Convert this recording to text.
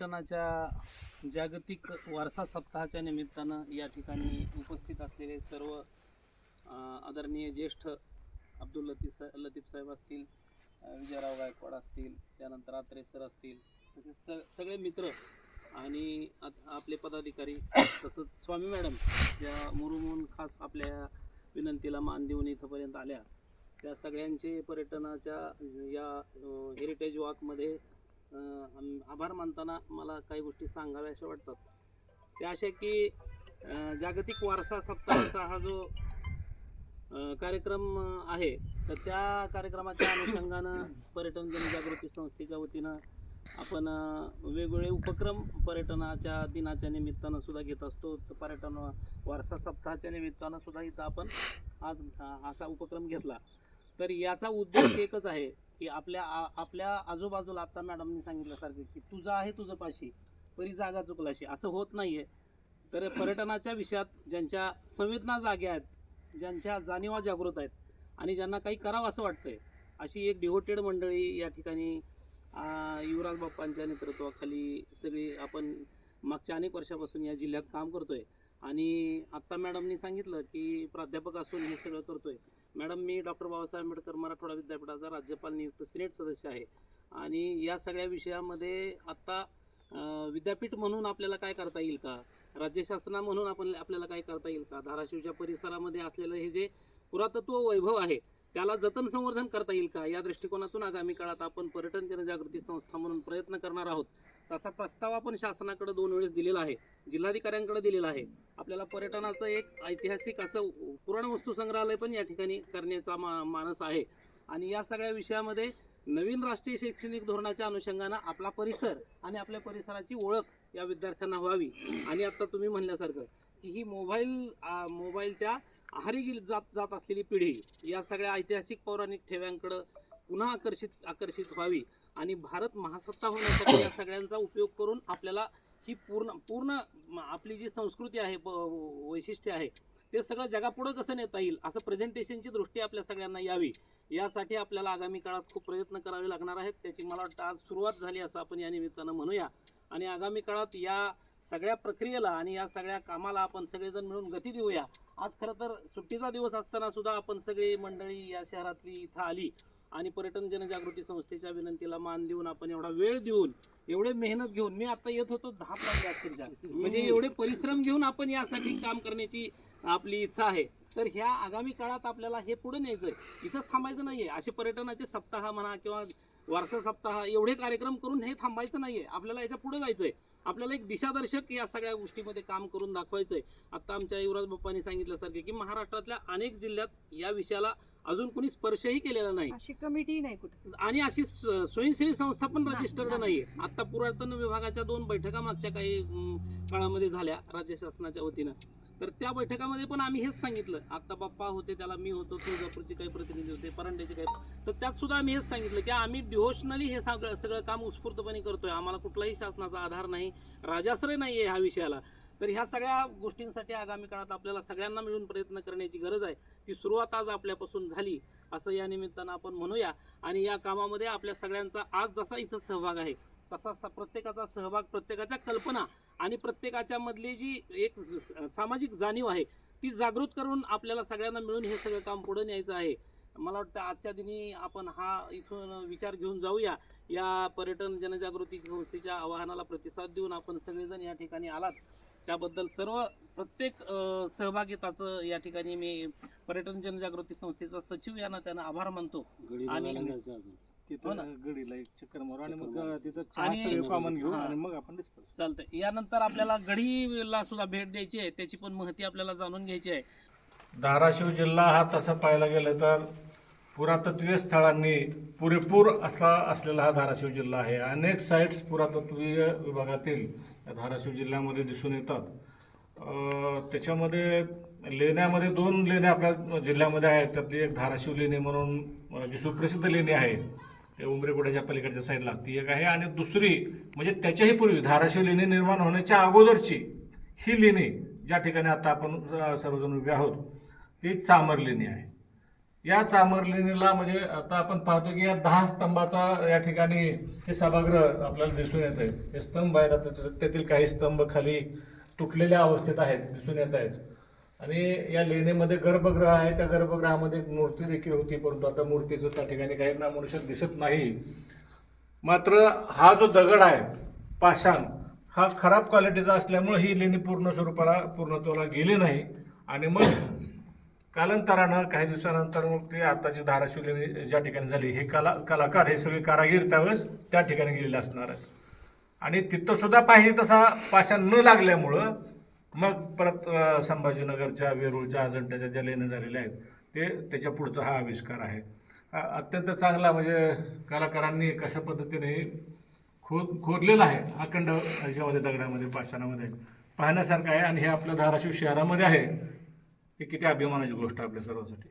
पर्यटनाच्या जागतिक वारसा सप्ताहाच्या निमित्तानं या ठिकाणी उपस्थित असलेले सर्व आदरणीय ज्येष्ठ अब्दुल लतीफ सा लतीफ साहेब असतील विजयराव गायकवाड असतील त्यानंतर आत्रे सर असतील तसेच स सगळे मित्र आणि आत- आपले पदाधिकारी तसंच स्वामी मॅडम ज्या मुरुमून खास आपल्या विनंतीला मान देऊन इथंपर्यंत आल्या त्या सगळ्यांचे पर्यटनाच्या या हेरिटेज वॉकमध्ये आभार मानताना मला काही गोष्टी सांगाव्याशा वाटतात. त्या अशा की जागतिक वारसा सप्ताहाचा हा जो कार्यक्रम आहे तर त्या कार्यक्रमाच्या अनुषंगानं पर्यटन जनजागृती संस्थेच्या वतीनं आपण वेगवेगळे उपक्रम पर्यटनाच्या दिनाच्या निमित्तानं सुद्धा घेत असतो. तर पर्यटन वारसा सप्ताहाच्या निमित्तानं सुद्धा इथं आपण आज असा उपक्रम घेतला. तर याचा उद्देश एकच आहे की आपल्या आ- आपल्या आजूबाजूला आता मॅडमनी सांगितल्यासारखं की तुझं आहे तुझं पाशी परी जागा चुकलाशी. असं होत नाहीये. तर पर्यटनाच्या विषयात ज्यांच्या संवेदना जाग्या आहेत ज्यांच्या जाणीवा जागृत आहेत आणि ज्यांना काही करावं असं वाटतंय अशी एक डिव्होटेड मंडळी या ठिकाणी युवराज बाप्पांच्या नेतृत्वाखाली सगळी आपण मागच्या अनेक वर्षापासून या जिल्ह्यात काम करतोय. आणि आत्ता मॅडमनी सांगितलं की प्राध्यापक असून हे सगळं करतोय. मॅडम मी डॉक्टर बाबासाहेब आंबेडकर मराठवाडा विद्यापीठाचा राज्यपाल नियुक्त सिनेट सदस्य आहे. आणि या सगळ्या विषयामध्ये आत्ता विद्यापीठ म्हणून आपल्याला काय करता येईल का? राज्य शासना म्हणून आपण आपल्याला काय करता येईल का? धाराशिवच्या परिसरामध्ये असलेलं हे जे पुरातत्व वैभव आहे त्याला जतन संवर्धन करता येईल का? या दृष्टिकोनातून आगामी काळात आपण पर्यटन जनजागृती संस्था म्हणून प्रयत्न करणार आहोत. त्याचा प्रस्ताव आपण शासनाकडे दोन वेळेस दिलेला आहे जिल्हाधिकाऱ्यांकडे दिलेला आहे. आपल्याला पर्यटनाचं एक ऐतिहासिक असं पुराण वस्तू संग्रहालय पण या ठिकाणी करण्याचा मा मानस आहे. आणि या सगळ्या विषयामध्ये नवीन राष्ट्रीय शैक्षणिक धोरणाच्या अनुषंगानं आपला परिसर आणि आपल्या परिसराची ओळख या विद्यार्थ्यांना व्हावी. आणि आता तुम्ही म्हणल्यासारखं की ही मोबाईल मोबाईलच्या आहारी गेली जात जात असलेली पिढी या सगळ्या ऐतिहासिक पौराणिक ठेव्यांकडं पुन्हा आकर्षित आकर्षित व्हावी. आणि भारत महासत्ता होण्यासाठी या सगळ्यांचा उपयोग करून आपल्याला ही पूर्ण पूर्ण आपली जी संस्कृती आहे प- वैशिष्ट्य आहे ते सगळं जगापुढं कसं नेता येईल असं प्रेझेंटेशनची दृष्टी आपल्या सगळ्यांना यावी. यासाठी आपल्याला आगामी काळात खूप प्रयत्न करावे लागणार आहेत. त्याची मला वाटतं आज सुरुवात झाली असं आपण या निमित्तानं म्हणूया. आणि आगामी काळात या सगळ्या प्रक्रियेला आणि या सगळ्या कामाला आपण सगळेजण मिळून गती देऊया. आज खरं तर सुट्टीचा दिवस असताना सुद्धा आपण सगळी मंडळी या शहरातली इथं आली आणि पर्यटन जनजागृती संस्थेच्या विनंतीला मान देऊन आपण एवढा वेळ देऊन एवढे मेहनत घेऊन मी आता येत होतो दहा पाहिजे अक्षरशः म्हणजे एवढे परिश्रम घेऊन आपण यासाठी काम करण्याची आपली इच्छा आहे. तर ह्या आगामी काळात आपल्याला हे पुढे आहे इथंच थांबायचं नाहीये. असे पर्यटनाचे सप्ताह म्हणा किंवा वारसा सप्ताह एवढे कार्यक्रम करून हे थांबायचं नाहीये. आपल्याला याच्यापुढे जायचंय. आपल्याला एक दिशादर्शक या सगळ्या गोष्टीमध्ये काम करून दाखवायचंय. आता आमच्या युवराज बाप्पांनी सांगितल्यासारखे की महाराष्ट्रातल्या अनेक जिल्ह्यात या विषयाला अजून कोणी स्पर्शही केलेला नाही. अशी कमिटी नाही कुठे. आणि अशी स्वयंसेवी संस्था पण रजिस्टर्ड नाहीये. आता पुरातन विभागाच्या दोन बैठका मागच्या काही काळामध्ये झाल्या राज्य शासनाच्या वतीनं. तर त्या बैठकामध्ये पण आम्ही हेच सांगितलं. आत्ता बाप्पा होते त्याला मी होतो तुळजापूरचे काही प्रतिनिधी होते परंड्याचे काही तर त्यात सुद्धा आम्ही हेच सांगितलं की आम्ही डिव्होशनली हे सगळं सगळं काम उत्स्फूर्तपणे करतोय. आम्हाला कुठलाही शासनाचा आधार नाही राजाश्रय नाही आहे ह्या विषयाला. तर ह्या सगळ्या गोष्टींसाठी आगामी काळात आपल्याला सगळ्यांना मिळून प्रयत्न करण्याची गरज आहे. ती सुरुवात आज आपल्यापासून झाली असं या निमित्तानं आपण म्हणूया. आणि या कामामध्ये आपल्या सगळ्यांचा आज जसा इथं सहभाग आहे तसा प्रत्येकाचा सहभाग प्रत्येकाच्या कल्पना आणि प्रत्येकाच्या मधली जी एक सामाजिक जाणीव आहे ती जागृत करून आपल्याला सगळ्यांना मिळून हे सगळं काम पुढे न्यायचं आहे. मला वाटतं आजच्या दिनी आपण हा इथून विचार घेऊन जाऊया. या पर्यटन जनजागृती संस्थेच्या आवाहनाला प्रतिसाद देऊन आपण सगळेजण या ठिकाणी आलात. त्याबद्दल सर्व प्रत्येक सहभागिताचं या ठिकाणी मी पर्यटन जनजागृती संस्थेचा सचिव यांना त्यांना आभार मानतो. आणि- हो ना. तिथं गडीला एक चक्कर मारू आणि मग चक्कर तिथं आणि- चहा कॉमन घेऊ हा. आणि मग आपण डिस्कस चालतंय. यानंतर आपल्याला गडीला सुद्धा भेट द्यायची आहे. त्याची पण माहिती आपल्याला जाणून घ्यायची आहे. धाराशिव जिल्हा हा तसं पाहायला गेलं तर पुरातत्वीय स्थळांनी पुरेपूर असा असलेला हा धाराशिव जिल्हा आहे. अनेक साईट्स पुरातत्वीय विभागातील या धाराशिव जिल्ह्यामध्ये दिसून येतात. त्याच्यामध्ये लेण्यामध्ये दोन लेण्या आपल्या जिल्ह्यामध्ये आहेत. त्यातली एक धाराशिव लेणी म्हणून जी सुप्रसिद्ध लेणी आहे ते उमरेगुड्याच्या पलीकडच्या साईडला ती एक आहे. आणि दुसरी म्हणजे त्याच्याही पूर्वी धाराशिव लेणी निर्माण होण्याच्या अगोदरची ही लेणी ज्या ठिकाणी आता आपण सर्वजण उभे आहोत ती चामर लेणी आहे. या चामरलेणीला म्हणजे आता आपण पाहतो की या दहा स्तंभाचा या ठिकाणी हे सभागृह आपल्याला दिसून येत आहे हे स्तंभ आहेत आता त्यातील काही स्तंभ खाली तुटलेल्या अवस्थेत आहेत दिसून येत आहेत. आणि या लेणीमध्ये गर्भगृह आहे त्या गर्भगृहामध्ये एक मूर्ती देखील होती परंतु आता मूर्तीचं त्या ठिकाणी काही ना मनुष्य दिसत नाही. मात्र हा जो दगड आहे पाषाण हा खराब क्वालिटीचा असल्यामुळे ही लेणी पूर्ण स्वरूपाला पूर्णत्वाला गेली नाही. आणि मग कालांतरानं काही दिवसानंतर मग ते आताची धाराशिव लेणी ज्या ठिकाणी झाली हे कला कलाकार हे सगळे कारागीर त्यावेळेस त्या ठिकाणी गेलेले असणार आहेत. आणि तिथं सुद्धा पाहिजे तसा पाषाण न लागल्यामुळं मग परत संभाजीनगरच्या वेरूळच्या अजंठ्याच्या ज्या लेण्या झालेल्या आहेत ते त्याच्या पुढचा हा आविष्कार आहे. अत्यंत चांगला म्हणजे कलाकारांनी कशा पद्धतीने खोद खोदलेलं आहे अखंड ह्याच्यामध्ये दगडामध्ये पाषाणामध्ये पाहण्यासारखं आहे. आणि हे आपलं धाराशिव शहरामध्ये आहे. हे किती अभिमानाची गोष्ट आपल्या सर्वांसाठी.